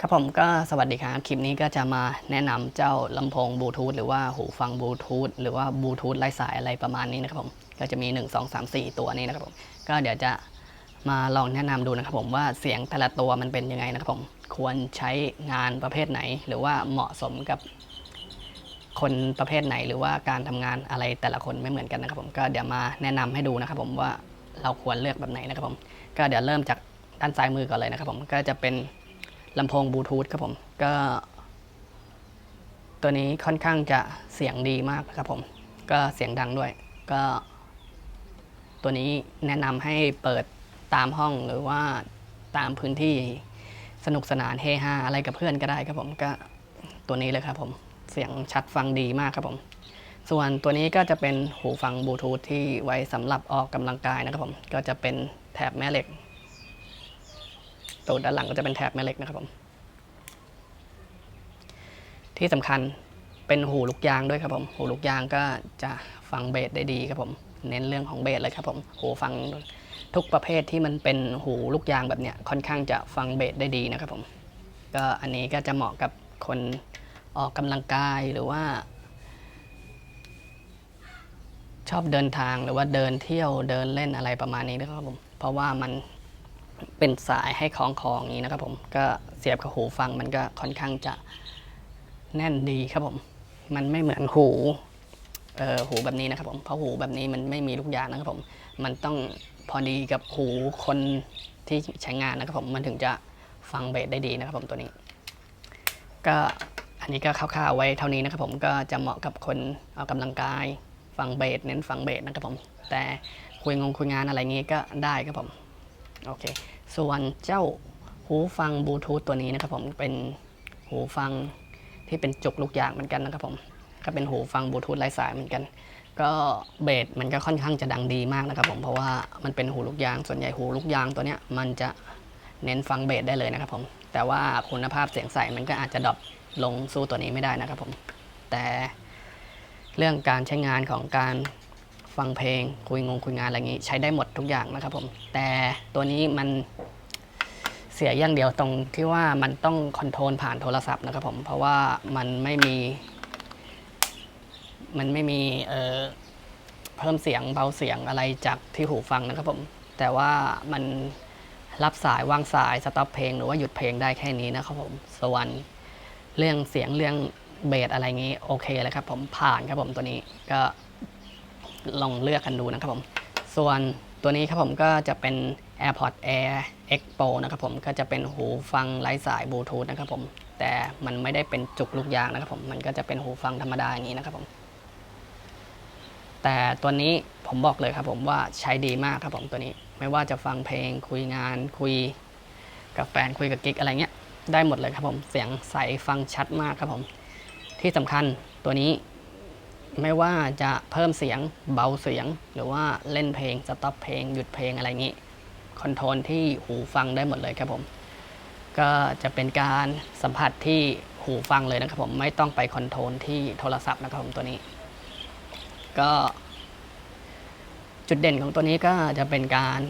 ครับผมก็สวัสดีครับคลิปนี้ก็จะมาแนะนำเจ้าลำโพงบลูทูธหรือว่าหูฟังบลูทูธหรือว่าบลูทูธไร้สายอะไรประมาณนี้นะครับผมก็จะมี 1 2 3 4 ตัวนี้นะครับผมก็เดี๋ยวจะมาลองแนะนำดูนะครับผมว่าเสียงแต่ละตัวมันเป็นยังไงนะครับผมควรใช้งานประเภทไหน หรือว่าเหมาะสมกับคนประเภทไหน หรือว่าการทำงานอะไรแต่ละคนไม่เหมือนกันนะครับผมก็เดี๋ยวมาแนะนำให้ดูนะครับผมว่าเราควรเลือกแบบไหนนะครับผมก็เดี๋ยวเริ่มจากด้านซ้ายมือก่อนเลยนะครับผมก็จะเป็น ลำโพงบลูทูธครับผม ก็ ตัวนี้ค่อนข้างจะเสียงดีมากครับผม ก็เสียงดังด้วย ก็ ตัวนี้แนะนำให้เปิดตามห้องหรือว่าตามพื้นที่สนุกสนานเฮฮาอะไรกับเพื่อนก็ได้ครับผมก็ตัวนี้เลยครับผมเสียงชัดฟังดีมากครับผม ส่วนตัวนี้ก็จะเป็นหูฟังบลูทูธที่ไว้สำหรับออกกำลังกายนะครับผม ก็จะเป็นแถบแม่เหล็ก ตัวด้านหลังก็จะเป็นแถบแม่เหล็กนะครับผม ที่สำคัญเป็นหูลูกยางด้วยครับผม หูลูกยางก็จะฟังเบสได้ดีครับผม เน้นเรื่องของเบสเลยครับผมหูฟังทุกประเภทที่มันเป็นหูลูกยางแบบเนี้ยค่อนข้างจะฟังเบสได้ดีนะครับผม ก็อันนี้ก็จะเหมาะกับคนออกกำลังกายหรือว่า ชอบเดินทางหรือว่าเดินเที่ยวเดินเล่นอะไรประมาณนี้นะครับผม เพราะว่ามัน เป็นสายให้คล้องคออย่างนี้นะครับผมก็เสียบกับหูฟังมันก็ค่อนข้างจะแน่นดีครับผม มันไม่เหมือนหูเอ่อหูแบบนี้นะครับผมเพราะหูแบบนี้มันไม่มีลูกยางนะครับผม มันต้องพอดีกับหูคนที่ใช้งานนะครับผมมันถึงจะฟังเบสได้ดีนะครับผมตัวนี้ ก็อันนี้ก็คร่าวๆไว้เท่านี้นะครับผมก็จะเหมาะกับคนออกกำลังกายฟังเบสเน้นฟังเบสนะครับผม แต่คุยงงคุยงานอะไรงี้ก็ได้ครับผม โอเค ส่วนเจ้าหูฟังบลูทูธตัวนี้นะครับผมเป็นหูฟังที่เป็นจุกลูกยางเหมือนกันนะครับผมก็เป็นหูฟังบลูทูธไร้สายเหมือนกัน ก็เบสมันก็ค่อนข้างจะดังดีมากนะครับผมเพราะว่ามันเป็นหูลูกยางส่วนใหญ่หูลูกยางตัวเนี้ยมันจะเน้นฟังเบสได้เลยนะครับผมแต่ว่าคุณภาพเสียงใสมันก็อาจจะดรอปลงสู้ตัวนี้ไม่ได้นะครับผมแต่เรื่องการใช้งานของการ ฟังเพลง คุยงงคุยงานอะไรอย่างนี้ ใช้ได้หมดทุกอย่างนะครับผมแต่ตัวนี้มันเสียอย่างเดียวตรงที่ว่ามันต้องคอนโทรลผ่านโทรศัพท์นะครับผมเพราะว่ามันไม่มี มันไม่มีเอ่อเพิ่มเสียงเบาเสียงอะไรจากที่หูฟังนะครับผมแต่ว่ามันรับสายวางสายสต็อปเพลง หรือว่าหยุดเพลงได้แค่นี้นะครับผมส่วนเรื่องเสียงเรื่องเบสอะไรงี้โอเคเลยครับผมผ่านครับผมตัวนี้ก็ ลองเลือกกันดูนะครับผม ส่วนตัวนี้ครับผมก็จะเป็น AirPods Air X Pro นะครับผมก็จะเป็นหูฟังไร้สายบลูทูธนะครับผม แต่มันไม่ได้เป็นจุกลูกยางนะครับผม มันก็จะเป็นหูฟังธรรมดาอย่างนี้นะครับผม แต่ตัวนี้ผมบอกเลยครับผมว่าใช้ดีมากครับผมตัวนี้ ไม่ว่าจะฟังเพลงคุยงานคุยกับแฟนคุยกับกิ๊กอะไรเงี้ยได้หมดเลยครับผม เสียงใสฟังชัดมากครับผม ที่สำคัญตัวนี้ ไม่ว่าจะเพิ่มเสียงเบาเสียง หรือว่าเล่นเพลงสต็อปเพลง หยุดเพลงอะไรงี้คอนโทรลที่หูฟังได้หมดเลยครับผม ก็จะเป็นการสัมผัสที่หูฟังเลยนะครับผมไม่ต้องไปคอนโทรลที่โทรศัพท์นะครับผมตัวนี้ ก็ จุดเด่นของตัวนี้ก็จะเป็นการ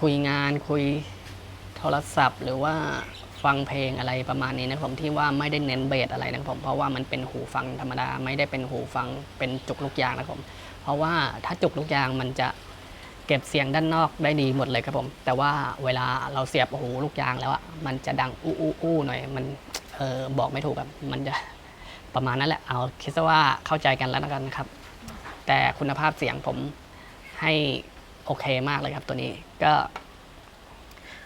คุยงานคุยโทรศัพท์หรือว่า ฟังเพลงอะไรประมาณนี้นะครับผมที่ว่าไม่ได้เน้นเบสอะไรนะครับผมเพราะว่ามันเป็นหูฟังธรรมดาไม่ได้เป็นหูฟังเป็นจุกลูกยางนะครับผมเพราะว่าถ้าจุกลูกยางมันจะเก็บเสียงด้านนอกได้ดีหมดเลยครับผม แต่ว่าเวลาเราเสียบหูลูกยางแล้วอะมันจะดังอู้อู้อู้หน่อยมันเออบอกไม่ถูกครับมันจะประมาณนั้นแหละเอาคิดซะว่าเข้าใจกันแล้วกันนะครับ แต่คุณภาพเสียงผมให้โอเคมากเลยครับตัวนี้ก็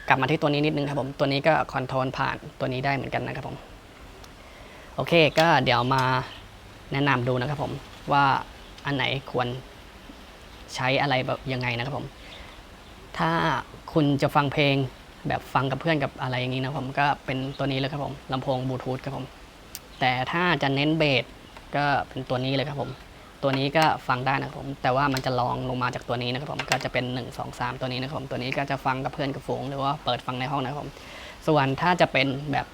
กลับมาที่ตัวนี้นิดนึงครับผม ตัวนี้ก็คอนโทรลผ่านตัวนี้ได้เหมือนกันนะครับผม โอเคก็เดี๋ยวมาแนะนำดูนะครับผมว่าอันไหนควรใช้อะไรแบบยังไงนะครับผม ถ้าคุณจะฟังเพลงแบบฟังกับเพื่อนกับอะไรอย่างนี้นะครับผมก็เป็นตัวนี้เลยครับผมลำโพงบลูทูธครับผม แต่ถ้าจะเน้นเบสก็เป็นตัวนี้เลยครับผม ตัวนี้ก็ฟังได้นะครับผมแต่ว่ามันจะลองลงมาจากตัวนี้นะครับผมก็จะเป็น 1 2 3 ตัวนี้นะครับผมตัวนี้ก็จะฟังกับเพื่อนกับฝูง หรือว่าเปิดฟังในห้องนะครับผมส่วนถ้าจะเป็นแบบ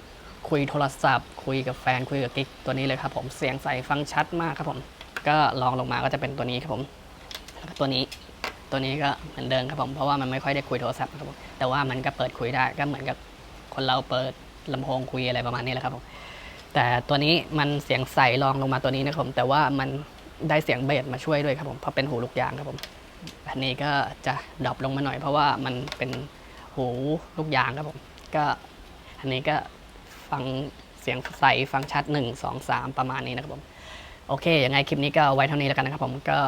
คุยโทรศัพท์ คุยกับแฟนคุยกับกิ๊กตัวนี้เลยครับผมเสียงใสฟังชัดมากครับผม ก็ลองลงมาก็จะเป็นตัวนี้ครับผมแล้วก็ตัวนี้ตัวนี้ก็เหมือนเดิมครับผมเพราะว่ามันไม่ค่อยได้คุยโทรศัพท์ครับผมแต่ว่ามันก็เปิดคุยได้ก็เหมือนกับคนเราเปิดลำโพงคุยอะไรประมาณนี้แหละครับผมแต่ตัวนี้มันเสียงใสรองลงมาตัวนี้นะครับผมแต่ว่ามัน ได้เสียงเบสมาช่วยด้วยครับผมเพราะเป็นหูลูกยางครับผมอันนี้ก็จะดรอปลงมาหน่อยเพราะว่ามันเป็นหูลูกยางครับผมก็อันนี้ก็ฟังเสียงใสฟังชัด 1 2 3 ประมาณนี้นะครับผมโอเคยังไงคลิปนี้ก็ไว้เท่านี้แล้วกันนะครับผมก็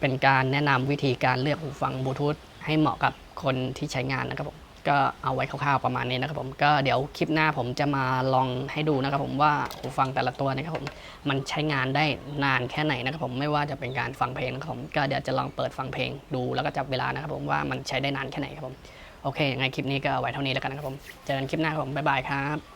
เป็นการแนะนำวิธีการเลือกหูฟังบลูทูธให้เหมาะกับคนที่ใช้งานนะครับผม ก็เอาไว้คร่าวๆประมาณนี้นะครับผมก็เดี๋ยวคลิปหน้าผมจะมาลองให้ดูนะครับผมว่าหูฟังแต่ละตัวนะครับผมมันใช้งานได้นานแค่ไหนนะครับผมไม่ว่าจะเป็นการฟังเพลงนะครับผมก็เดี๋ยวจะลองเปิดฟังเพลงดูแล้วก็จับเวลานะครับผมว่ามันใช้ได้นานแค่ไหนครับผมโอเคยังไงคลิปนี้ก็เอาไว้เท่านี้แล้วกันนะครับผมเจอกันคลิปหน้าครับผมบ๊ายบายครับ